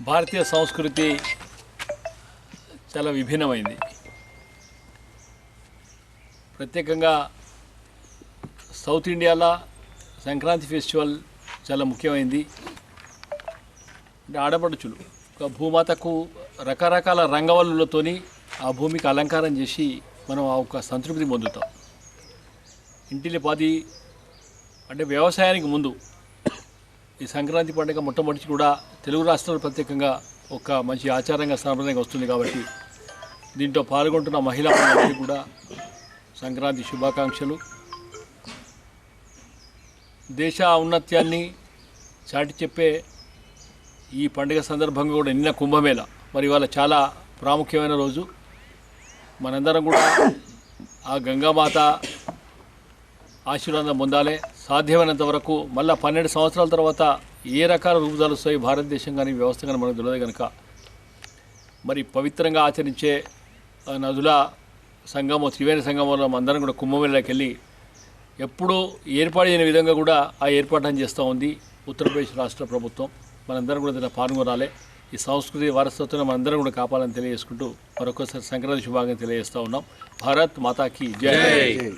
భారతీయ సంస్కృతి చాలా విభిన్నమైంది. ప్రత్యేకంగా సౌత్ ఇండియాలో సంక్రాంతి ఫెస్టివల్ చాలా ముఖ్యమైంది. అంటే ఆడపడుచులు భూమాతకు రకరకాల రంగవల్లులతోని ఆ భూమికి అలంకారం చేసి మనం ఆ ఒక సంతృప్తి పొందుతాం. ఇంటిలి పది అంటే వ్యవసాయానికి ముందు ఈ సంక్రాంతి పండుగ మొట్టమొదటి కూడా తెలుగు రాష్ట్రాలు ప్రత్యేకంగా ఒక మంచి ఆచారంగా సాంప్రదాయంగా వస్తుంది కాబట్టి దీంట్లో పాల్గొంటున్న మహిళలందరికీ కూడా సంక్రాంతి శుభాకాంక్షలు. దేశ ఔన్నత్యాన్ని చాటి చెప్పే ఈ పండుగ సందర్భంగా కూడా నిన్న కుంభమేళ. మరి ఇవాళ చాలా ప్రాముఖ్యమైన రోజు. మనందరం కూడా ఆ గంగామాత ఆశీర్వాదం పొందాలి. సాధ్యమైనంత వరకు మళ్ళీ పన్నెండు సంవత్సరాల తర్వాత ఏ రకాల రూపుదాలు వస్తాయి? భారతదేశం కానీ వ్యవస్థ కానీ మనకు తెలియదు కనుక మరి పవిత్రంగా ఆచరించే ఆ నదుల సంగమం త్రివేణి సంగమంలో అందరం కూడా కుంభమేళకి వెళ్ళి ఎప్పుడూ ఏర్పాటు చేయని విధంగా కూడా ఆ ఏర్పాటును చేస్తూ ఉంది. ఉత్తరప్రదేశ్ రాష్ట్ర ప్రభుత్వం. మనందరం కూడా దీంట్లో పాల్గొనాలి. ఈ సంస్కృతి వారసత్వం మనందరం కూడా కాపాలని తెలియజేసుకుంటూ మరొకసారి సంక్రాంతి శుభాగం తెలియజేస్తూ ఉన్నాం. భారత్ మాతాకి జై.